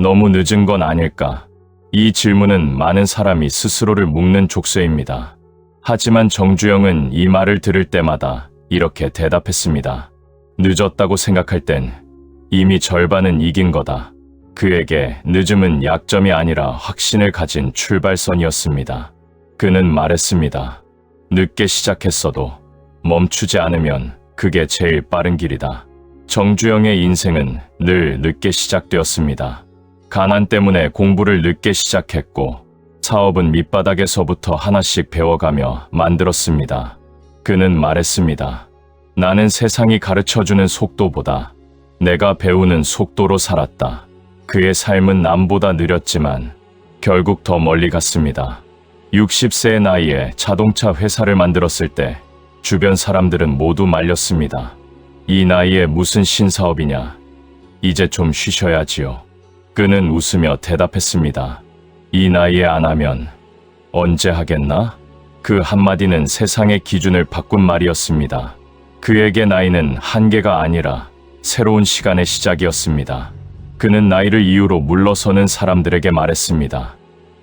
너무 늦은 건 아닐까? 이 질문은 많은 사람이 스스로를 묶는 족쇄입니다. 하지만 정주영은 이 말을 들을 때마다 이렇게 대답했습니다. 늦었다고 생각할 땐 이미 절반은 이긴 거다. 그에게 늦음은 약점이 아니라 확신을 가진 출발선이었습니다. 그는 말했습니다. 늦게 시작했어도 멈추지 않으면 그게 제일 빠른 길이다. 정주영의 인생은 늘 늦게 시작되었습니다. 가난 때문에 공부를 늦게 시작했고 사업은 밑바닥에서부터 하나씩 배워가며 만들었습니다. 그는 말했습니다. 나는 세상이 가르쳐주는 속도보다 내가 배우는 속도로 살았다. 그의 삶은 남보다 느렸지만 결국 더 멀리 갔습니다. 60세의 나이에 자동차 회사를 만들었을 때 주변 사람들은 모두 말렸습니다. 이 나이에 무슨 신사업이냐. 이제 좀 쉬셔야지요. 그는 웃으며 대답했습니다. 이 나이에 안 하면 언제 하겠나? 그 한마디는 세상의 기준을 바꾼 말이었습니다. 그에게 나이는 한계가 아니라 새로운 시간의 시작이었습니다. 그는 나이를 이유로 물러서는 사람들에게 말했습니다.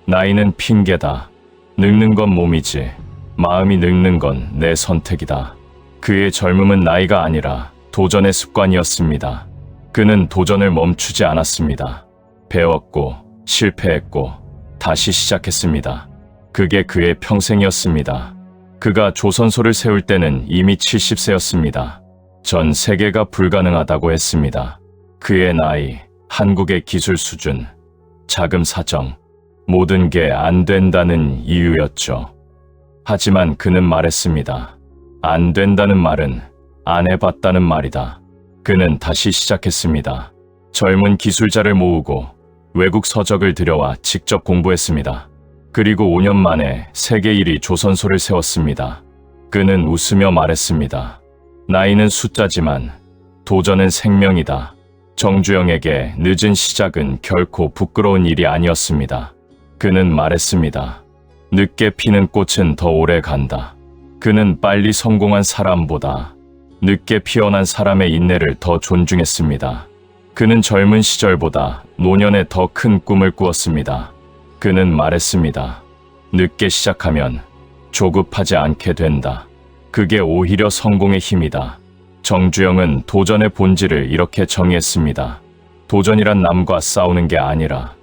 나이는 핑계다. 늙는 건 몸이지. 마음이 늙는 건 내 선택이다. 그의 젊음은 나이가 아니라 도전의 습관이었습니다. 그는 도전을 멈추지 않았습니다. 배웠고, 실패했고, 다시 시작했습니다. 그게 그의 평생이었습니다. 그가 조선소를 세울 때는 이미 70세였습니다. 전 세계가 불가능하다고 했습니다. 그의 나이, 한국의 기술 수준, 자금 사정, 모든 게 안 된다는 이유였죠. 하지만 그는 말했습니다. 안 된다는 말은 안 해봤다는 말이다. 그는 다시 시작했습니다. 젊은 기술자를 모으고 외국 서적을 들여와 직접 공부했습니다. 그리고 5년 만에 세계 1위 조선소를 세웠습니다. 그는 웃으며 말했습니다. 나이는 숫자지만 도전은 생명이다. 정주영에게 늦은 시작은 결코 부끄러운 일이 아니었습니다. 그는 말했습니다. 늦게 피는 꽃은 더 오래 간다. 그는 빨리 성공한 사람보다 늦게 피어난 사람의 인내를 더 존중했습니다. 그는 젊은 시절보다 노년에 더 큰 꿈을 꾸었습니다. 그는 말했습니다. 늦게 시작하면 조급하지 않게 된다. 그게 오히려 성공의 힘이다. 정주영은 도전의 본질을 이렇게 정의했습니다. 도전이란 남과 싸우는 게 아니라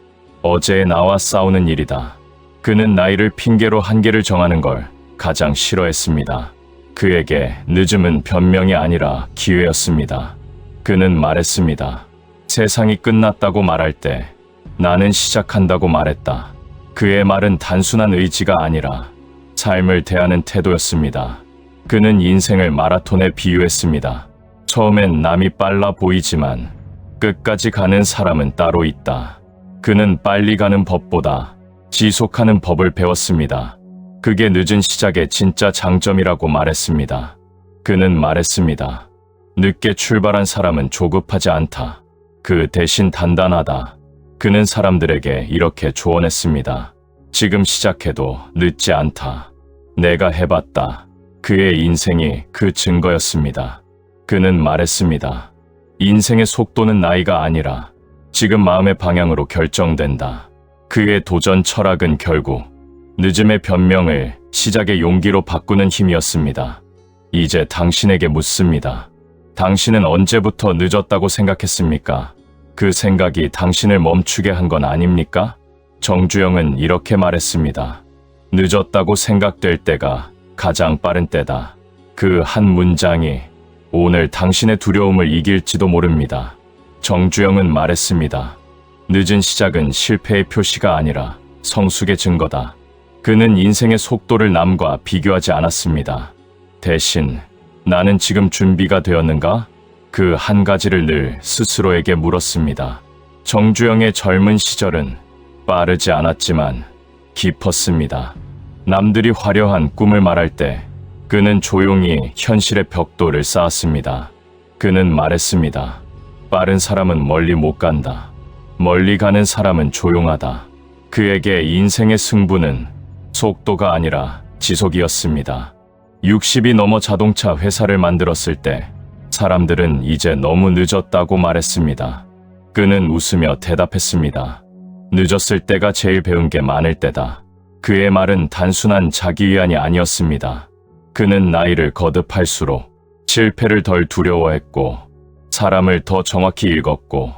어제의 나와 싸우는 일이다. 그는 나이를 핑계로 한계를 정하는 걸 가장 싫어했습니다. 그에게 늦음은 변명이 아니라 기회였습니다. 그는 말했습니다. 세상이 끝났다고 말할 때 나는 시작한다고 말했다. 그의 말은 단순한 의지가 아니라 삶을 대하는 태도였습니다. 그는 인생을 마라톤에 비유했습니다. 처음엔 남이 빨라 보이지만 끝까지 가는 사람은 따로 있다. 그는 빨리 가는 법보다 지속하는 법을 배웠습니다. 그게 늦은 시작의 진짜 장점이라고 말했습니다. 그는 말했습니다. 늦게 출발한 사람은 조급하지 않다. 그 대신 단단하다. 그는 사람들에게 이렇게 조언했습니다. 지금 시작해도 늦지 않다. 내가 해봤다. 그의 인생이 그 증거였습니다. 그는 말했습니다. 인생의 속도는 나이가 아니라 지금 마음의 방향으로 결정된다. 그의 도전 철학은 결국 늦음의 변명을 시작의 용기로 바꾸는 힘이었습니다. 이제 당신에게 묻습니다. 당신은 언제부터 늦었다고 생각했습니까? 그 생각이 당신을 멈추게 한 건 아닙니까? 정주영은 이렇게 말했습니다. 늦었다고 생각될 때가 가장 빠른 때다. 그 한 문장이 오늘 당신의 두려움을 이길지도 모릅니다. 정주영은 말했습니다. 늦은 시작은 실패의 표시가 아니라 성숙의 증거다. 그는 인생의 속도를 남과 비교하지 않았습니다. 대신 나는 지금 준비가 되었는가? 그 한 가지를 늘 스스로에게 물었습니다. 정주영의 젊은 시절은 빠르지 않았지만 깊었습니다. 남들이 화려한 꿈을 말할 때 그는 조용히 현실의 벽돌을 쌓았습니다. 그는 말했습니다. 빠른 사람은 멀리 못 간다. 멀리 가는 사람은 조용하다. 그에게 인생의 승부는 속도가 아니라 지속이었습니다. 60이 넘어 자동차 회사를 만들었을 때 사람들은 이제 너무 늦었다고 말했습니다. 그는 웃으며 대답했습니다. 늦었을 때가 제일 배운 게 많을 때다. 그의 말은 단순한 자기 위안이 아니었습니다. 그는 나이를 거듭할수록 실패를 덜 두려워했고 사람을 더 정확히 읽었고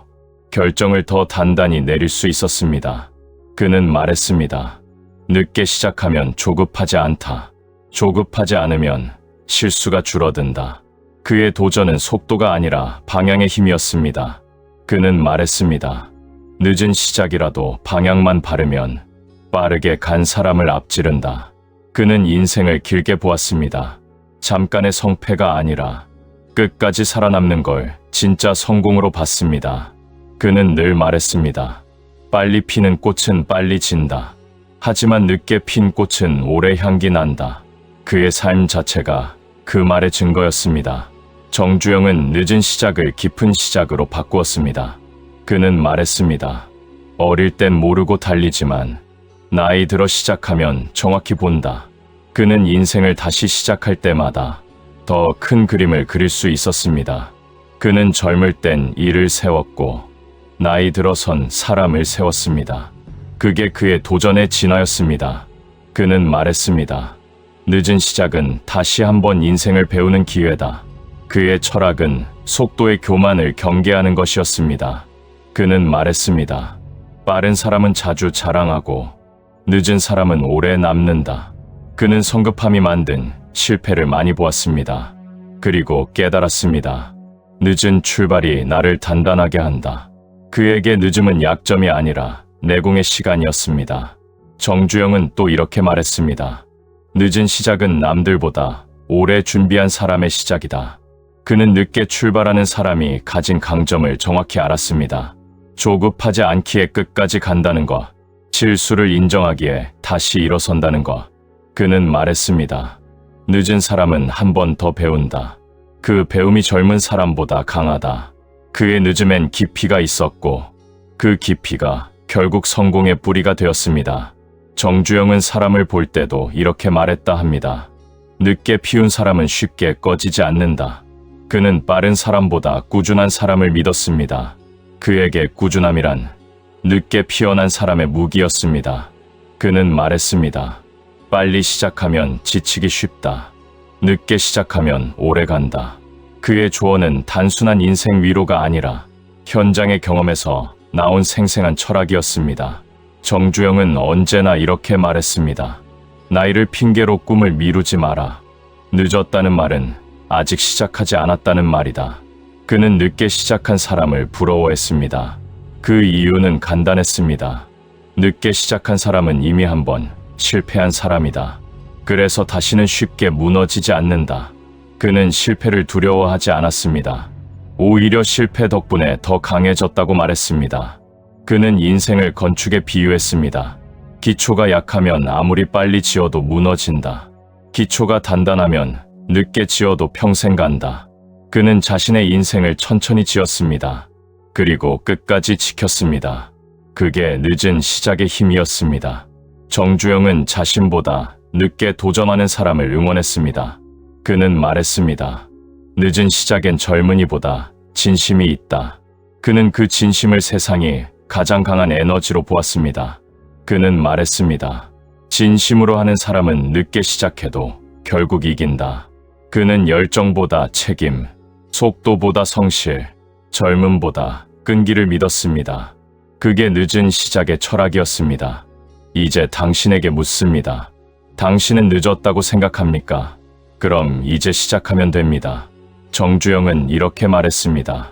결정을 더 단단히 내릴 수 있었습니다. 그는 말했습니다. 늦게 시작하면 조급하지 않다. 조급하지 않으면 실수가 줄어든다. 그의 도전은 속도가 아니라 방향의 힘이었습니다. 그는 말했습니다. 늦은 시작이라도 방향만 바르면 빠르게 간 사람을 앞지른다. 그는 인생을 길게 보았습니다. 잠깐의 성패가 아니라 끝까지 살아남는 걸 진짜 성공으로 봤습니다. 그는 늘 말했습니다. 빨리 피는 꽃은 빨리 진다. 하지만 늦게 핀 꽃은 오래 향기 난다. 그의 삶 자체가 그 말의 증거였습니다. 정주영은 늦은 시작을 깊은 시작으로 바꾸었습니다. 그는 말했습니다. 어릴 땐 모르고 달리지만 나이 들어 시작하면 정확히 본다. 그는 인생을 다시 시작할 때마다 더 큰 그림을 그릴 수 있었습니다. 그는 젊을 땐 일을 세웠고 나이 들어선 사람을 세웠습니다. 그게 그의 도전의 진화였습니다. 그는 말했습니다. 늦은 시작은 다시 한번 인생을 배우는 기회다. 그의 철학은 속도의 교만을 경계하는 것이었습니다. 그는 말했습니다. 빠른 사람은 자주 자랑하고 늦은 사람은 오래 남는다. 그는 성급함이 만든 실패를 많이 보았습니다. 그리고 깨달았습니다. 늦은 출발이 나를 단단하게 한다. 그에게 늦음은 약점이 아니라 내공의 시간이었습니다. 정주영은 또 이렇게 말했습니다. 늦은 시작은 남들보다 오래 준비한 사람의 시작이다. 그는 늦게 출발하는 사람이 가진 강점을 정확히 알았습니다. 조급하지 않기에 끝까지 간다는 것, 실수를 인정하기에 다시 일어선다는 것. 그는 말했습니다. 늦은 사람은 한 번 더 배운다. 그 배움이 젊은 사람보다 강하다. 그의 늦음엔 깊이가 있었고, 그 깊이가 결국 성공의 뿌리가 되었습니다. 정주영은 사람을 볼 때도 이렇게 말했다 합니다. 늦게 피운 사람은 쉽게 꺼지지 않는다. 그는 빠른 사람보다 꾸준한 사람을 믿었습니다. 그에게 꾸준함이란 늦게 피어난 사람의 무기였습니다. 그는 말했습니다. 빨리 시작하면 지치기 쉽다. 늦게 시작하면 오래 간다. 그의 조언은 단순한 인생 위로가 아니라 현장의 경험에서 나온 생생한 철학이었습니다. 정주영은 언제나 이렇게 말했습니다. 나이를 핑계로 꿈을 미루지 마라. 늦었다는 말은 아직 시작하지 않았다는 말이다. 그는 늦게 시작한 사람을 부러워했습니다. 그 이유는 간단했습니다. 늦게 시작한 사람은 이미 한 번 실패한 사람이다. 그래서 다시는 쉽게 무너지지 않는다. 그는 실패를 두려워하지 않았습니다. 오히려 실패 덕분에 더 강해졌다고 말했습니다. 그는 인생을 건축에 비유했습니다. 기초가 약하면 아무리 빨리 지어도 무너진다. 기초가 단단하면 늦게 지어도 평생 간다. 그는 자신의 인생을 천천히 지었습니다. 그리고 끝까지 지켰습니다. 그게 늦은 시작의 힘이었습니다. 정주영은 자신보다 늦게 도전하는 사람을 응원했습니다. 그는 말했습니다. 늦은 시작엔 젊은이보다 진심이 있다. 그는 그 진심을 세상이 가장 강한 에너지로 보았습니다. 그는 말했습니다. 진심으로 하는 사람은 늦게 시작해도 결국 이긴다. 그는 열정보다 책임, 속도보다 성실, 젊음보다 끈기를 믿었습니다. 그게 늦은 시작의 철학이었습니다. 이제 당신에게 묻습니다. 당신은 늦었다고 생각합니까? 그럼 이제 시작하면 됩니다. 정주영은 이렇게 말했습니다.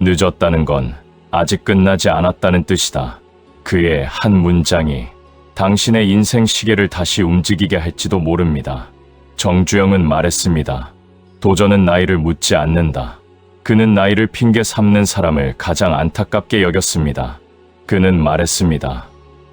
늦었다는 건 아직 끝나지 않았다는 뜻이다. 그의 한 문장이 당신의 인생 시계를 다시 움직이게 할지도 모릅니다. 정주영은 말했습니다. 도전은 나이를 묻지 않는다. 그는 나이를 핑계 삼는 사람을 가장 안타깝게 여겼습니다. 그는 말했습니다.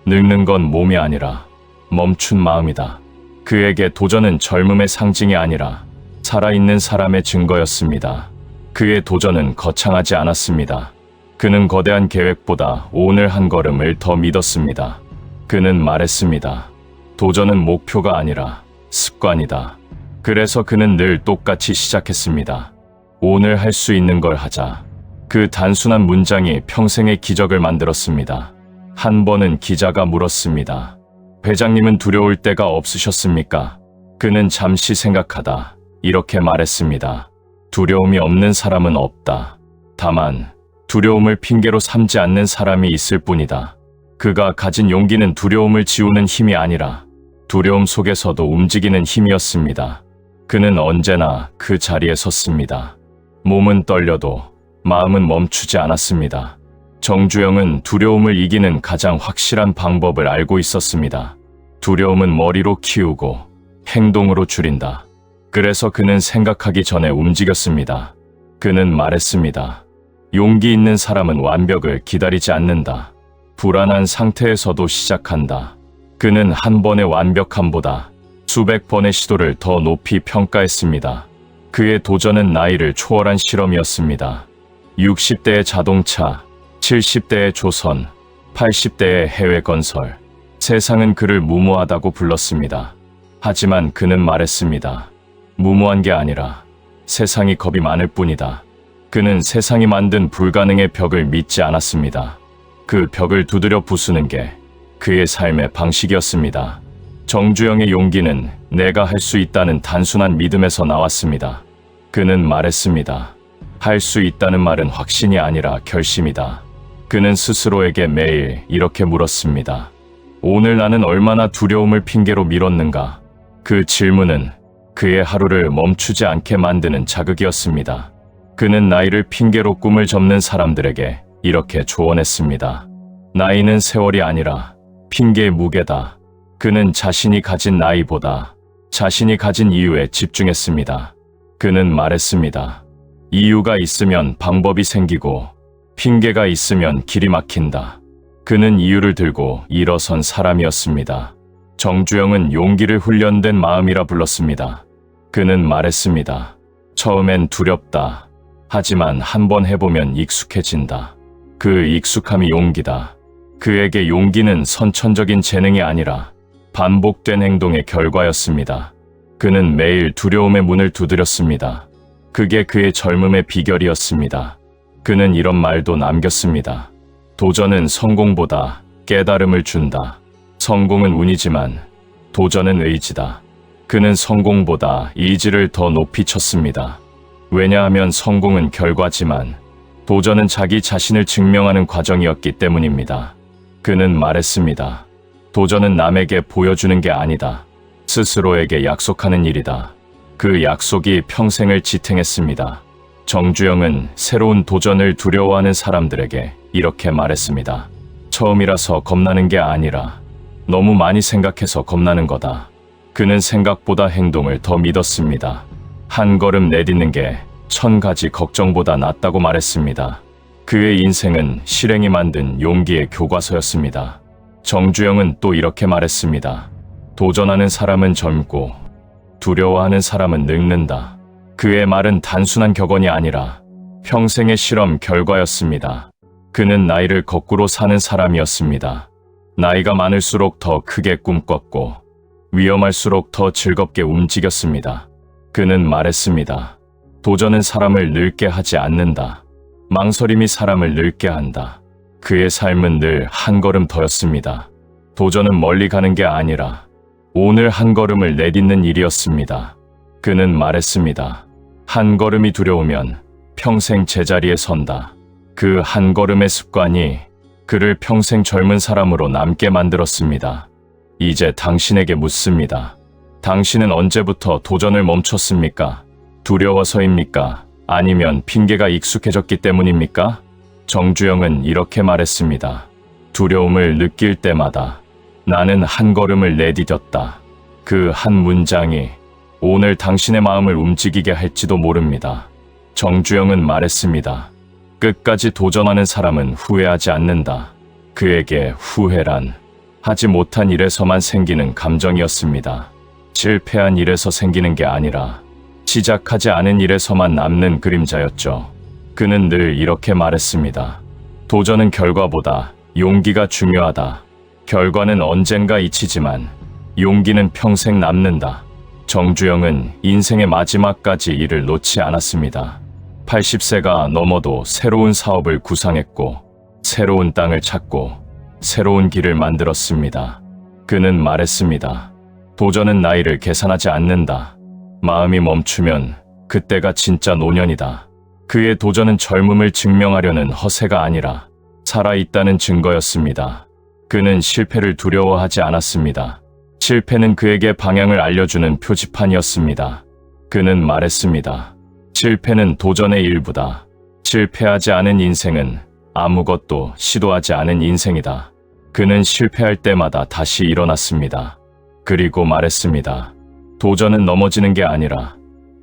늙는 건 몸이 아니라 멈춘 마음이다. 그에게 도전은 젊음의 상징이 아니라 살아있는 사람의 증거였습니다. 그의 도전은 거창하지 않았습니다. 그는 거대한 계획보다 오늘 한 걸음을 더 믿었습니다. 그는 말했습니다. 도전은 목표가 아니라 습관이다. 그래서 그는 늘 똑같이 시작했습니다. 오늘 할 수 있는 걸 하자. 그 단순한 문장이 평생의 기적을 만들었습니다. 한 번은 기자가 물었습니다. 회장님은 두려울 때가 없으셨습니까? 그는 잠시 생각하다 이렇게 말했습니다. 두려움이 없는 사람은 없다. 다만 두려움을 핑계로 삼지 않는 사람이 있을 뿐이다. 그가 가진 용기는 두려움을 지우는 힘이 아니라 두려움 속에서도 움직이는 힘이었습니다. 그는 언제나 그 자리에 섰습니다. 몸은 떨려도 마음은 멈추지 않았습니다. 정주영은 두려움을 이기는 가장 확실한 방법을 알고 있었습니다. 두려움은 머리로 키우고 행동으로 줄인다. 그래서 그는 생각하기 전에 움직였습니다. 그는 말했습니다. 용기 있는 사람은 완벽을 기다리지 않는다. 불안한 상태에서도 시작한다. 그는 한 번의 완벽함보다 수백 번의 시도를 더 높이 평가했습니다. 그의 도전은 나이를 초월한 실험이었습니다. 60대의 자동차, 70대의 조선, 80대의 해외 건설. 세상은 그를 무모하다고 불렀습니다. 하지만 그는 말했습니다. 무모한 게 아니라 세상이 겁이 많을 뿐이다. 그는 세상이 만든 불가능의 벽을 믿지 않았습니다. 그 벽을 두드려 부수는 게 그의 삶의 방식이었습니다. 정주영의 용기는 내가 할 수 있다는 단순한 믿음에서 나왔습니다. 그는 말했습니다. 할 수 있다는 말은 확신이 아니라 결심이다. 그는 스스로에게 매일 이렇게 물었습니다. 오늘 나는 얼마나 두려움을 핑계로 밀었는가? 그 질문은 그의 하루를 멈추지 않게 만드는 자극이었습니다. 그는 나이를 핑계로 꿈을 접는 사람들에게 이렇게 조언했습니다. 나이는 세월이 아니라 핑계의 무게다. 그는 자신이 가진 나이보다 자신이 가진 이유에 집중했습니다. 그는 말했습니다. 이유가 있으면 방법이 생기고 핑계가 있으면 길이 막힌다. 그는 이유를 들고 일어선 사람이었습니다. 정주영은 용기를 훈련된 마음이라 불렀습니다. 그는 말했습니다. 처음엔 두렵다. 하지만 한번 해보면 익숙해진다. 그 익숙함이 용기다. 그에게 용기는 선천적인 재능이 아니라 반복된 행동의 결과였습니다. 그는 매일 두려움의 문을 두드렸습니다. 그게 그의 젊음의 비결이었습니다. 그는 이런 말도 남겼습니다. 도전은 성공보다 깨달음을 준다. 성공은 운이지만 도전은 의지다. 그는 성공보다 의지를 더 높이 쳤습니다. 왜냐하면 성공은 결과지만 도전은 자기 자신을 증명하는 과정이었기 때문입니다. 그는 말했습니다. 도전은 남에게 보여주는 게 아니다. 스스로에게 약속하는 일이다. 그 약속이 평생을 지탱했습니다. 정주영은 새로운 도전을 두려워하는 사람들에게 이렇게 말했습니다. 처음이라서 겁나는 게 아니라 너무 많이 생각해서 겁나는 거다. 그는 생각보다 행동을 더 믿었습니다. 한 걸음 내딛는 게 천 가지 걱정보다 낫다고 말했습니다. 그의 인생은 실행이 만든 용기의 교과서였습니다. 정주영은 또 이렇게 말했습니다. 도전하는 사람은 젊고 두려워하는 사람은 늙는다. 그의 말은 단순한 격언이 아니라 평생의 실험 결과였습니다. 그는 나이를 거꾸로 사는 사람이었습니다. 나이가 많을수록 더 크게 꿈꿨고 위험할수록 더 즐겁게 움직였습니다. 그는 말했습니다. 도전은 사람을 늙게 하지 않는다. 망설임이 사람을 늙게 한다. 그의 삶은 늘 한 걸음 더였습니다. 도전은 멀리 가는 게 아니라 오늘 한 걸음을 내딛는 일이었습니다. 그는 말했습니다. 한 걸음이 두려우면 평생 제자리에 선다. 그 한 걸음의 습관이 그를 평생 젊은 사람으로 남게 만들었습니다. 이제 당신에게 묻습니다. 당신은 언제부터 도전을 멈췄습니까? 두려워서입니까? 아니면 핑계가 익숙해졌기 때문입니까? 정주영은 이렇게 말했습니다. 두려움을 느낄 때마다 나는 한 걸음을 내디뎠다. 그 한 문장이 오늘 당신의 마음을 움직이게 할지도 모릅니다. 정주영은 말했습니다. 끝까지 도전하는 사람은 후회하지 않는다. 그에게 후회란 하지 못한 일에서만 생기는 감정이었습니다. 실패한 일에서 생기는 게 아니라 시작하지 않은 일에서만 남는 그림자였죠. 그는 늘 이렇게 말했습니다. 도전은 결과보다 용기가 중요하다. 결과는 언젠가 잊히지만 용기는 평생 남는다. 정주영은 인생의 마지막까지 이를 놓지 않았습니다. 80세가 넘어도 새로운 사업을 구상했고, 새로운 땅을 찾고, 새로운 길을 만들었습니다. 그는 말했습니다. 도전은 나이를 계산하지 않는다. 마음이 멈추면 그때가 진짜 노년이다. 그의 도전은 젊음을 증명하려는 허세가 아니라 살아있다는 증거였습니다. 그는 실패를 두려워하지 않았습니다. 실패는 그에게 방향을 알려주는 표지판이었습니다. 그는 말했습니다. 실패는 도전의 일부다. 실패하지 않은 인생은 아무것도 시도하지 않은 인생이다. 그는 실패할 때마다 다시 일어났습니다. 그리고 말했습니다. 도전은 넘어지는 게 아니라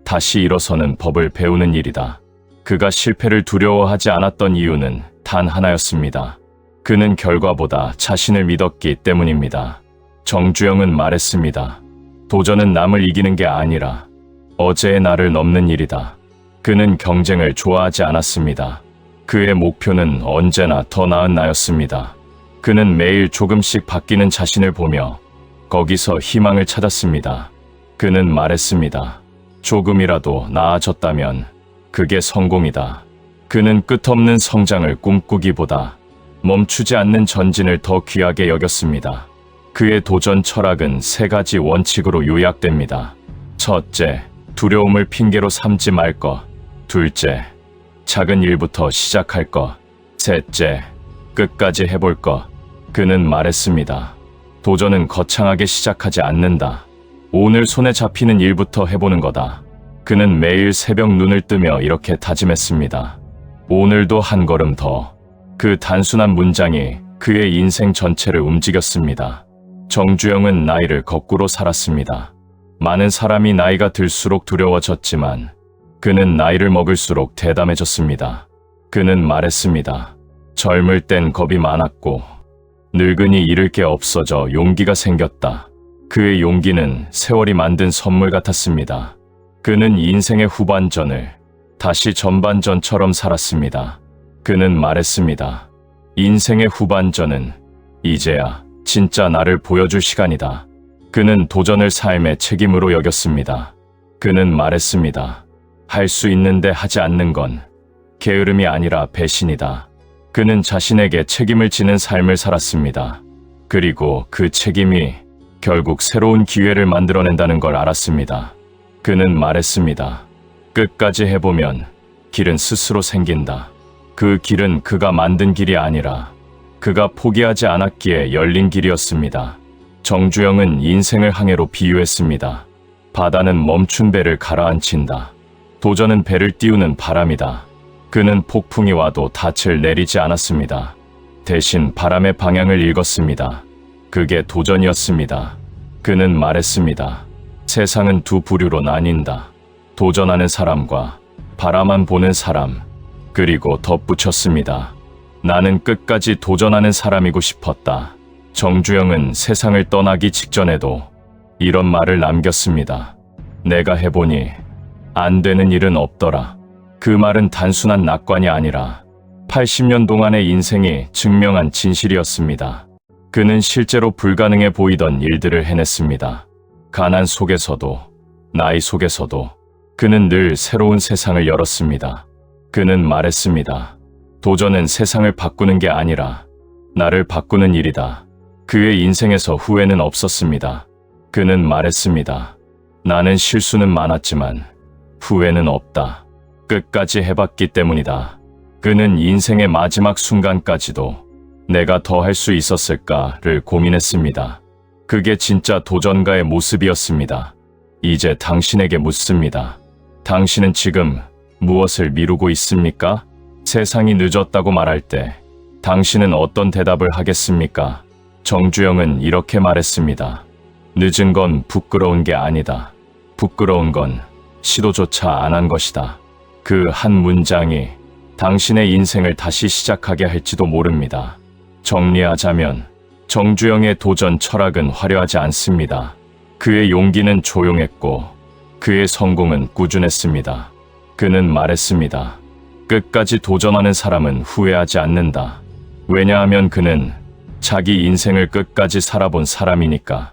다시 일어서는 법을 배우는 일이다. 그가 실패를 두려워하지 않았던 이유는 단 하나였습니다. 그는 결과보다 자신을 믿었기 때문입니다. 정주영은 말했습니다. 도전은 남을 이기는 게 아니라 어제의 나를 넘는 일이다. 그는 경쟁을 좋아하지 않았습니다. 그의 목표는 언제나 더 나은 나였습니다. 그는 매일 조금씩 바뀌는 자신을 보며 거기서 희망을 찾았습니다. 그는 말했습니다. 조금이라도 나아졌다면 그게 성공이다. 그는 끝없는 성장을 꿈꾸기보다 멈추지 않는 전진을 더 귀하게 여겼습니다. 그의 도전 철학은 세 가지 원칙으로 요약됩니다. 첫째, 두려움을 핑계로 삼지 말 것. 둘째, 작은 일부터 시작할 것. 셋째, 끝까지 해볼 것. 그는 말했습니다. 도전은 거창하게 시작하지 않는다. 오늘 손에 잡히는 일부터 해보는 거다. 그는 매일 새벽 눈을 뜨며 이렇게 다짐했습니다. 오늘도 한 걸음 더. 그 단순한 문장이 그의 인생 전체를 움직였습니다. 정주영은 나이를 거꾸로 살았습니다. 많은 사람이 나이가 들수록 두려워졌지만 그는 나이를 먹을수록 대담해졌습니다. 그는 말했습니다. 젊을 땐 겁이 많았고 늙으니 잃을 게 없어져 용기가 생겼다. 그의 용기는 세월이 만든 선물 같았습니다. 그는 인생의 후반전을 다시 전반전처럼 살았습니다. 그는 말했습니다. 인생의 후반전은 이제야 진짜 나를 보여줄 시간이다. 그는 도전을 삶의 책임으로 여겼습니다. 그는 말했습니다. 할 수 있는데 하지 않는 건 게으름이 아니라 배신이다. 그는 자신에게 책임을 지는 삶을 살았습니다. 그리고 그 책임이 결국 새로운 기회를 만들어낸다는 걸 알았습니다. 그는 말했습니다. 끝까지 해보면 길은 스스로 생긴다. 그 길은 그가 만든 길이 아니라 그가 포기하지 않았기에 열린 길이었습니다. 정주영은 인생을 항해로 비유했습니다. 바다는 멈춘 배를 가라앉힌다. 도전은 배를 띄우는 바람이다. 그는 폭풍이 와도 닻을 내리지 않았습니다. 대신 바람의 방향을 읽었습니다. 그게 도전이었습니다. 그는 말했습니다. 세상은 두 부류로 나뉜다. 도전하는 사람과 바라만 보는 사람. 그리고 덧붙였습니다. 나는 끝까지 도전하는 사람이고 싶었다. 정주영은 세상을 떠나기 직전에도 이런 말을 남겼습니다. 내가 해보니 안 되는 일은 없더라. 그 말은 단순한 낙관이 아니라 80년 동안의 인생이 증명한 진실이었습니다. 그는 실제로 불가능해 보이던 일들을 해냈습니다. 가난 속에서도, 나이 속에서도 그는 늘 새로운 세상을 열었습니다. 그는 말했습니다. 도전은 세상을 바꾸는 게 아니라 나를 바꾸는 일이다. 그의 인생에서 후회는 없었습니다. 그는 말했습니다. 나는 실수는 많았지만 후회는 없다. 끝까지 해봤기 때문이다. 그는 인생의 마지막 순간까지도 내가 더 할 수 있었을까를 고민했습니다. 그게 진짜 도전가의 모습이었습니다. 이제 당신에게 묻습니다. 당신은 지금 무엇을 미루고 있습니까? 세상이 늦었다고 말할 때 당신은 어떤 대답을 하겠습니까? 정주영은 이렇게 말했습니다. 늦은 건 부끄러운 게 아니다. 부끄러운 건 시도조차 안 한 것이다. 그 한 문장이 당신의 인생을 다시 시작하게 할지도 모릅니다. 정리하자면 정주영의 도전 철학은 화려하지 않습니다. 그의 용기는 조용했고 그의 성공은 꾸준했습니다. 그는 말했습니다. 끝까지 도전하는 사람은 후회하지 않는다. 왜냐하면 그는 자기 인생을 끝까지 살아본 사람이니까.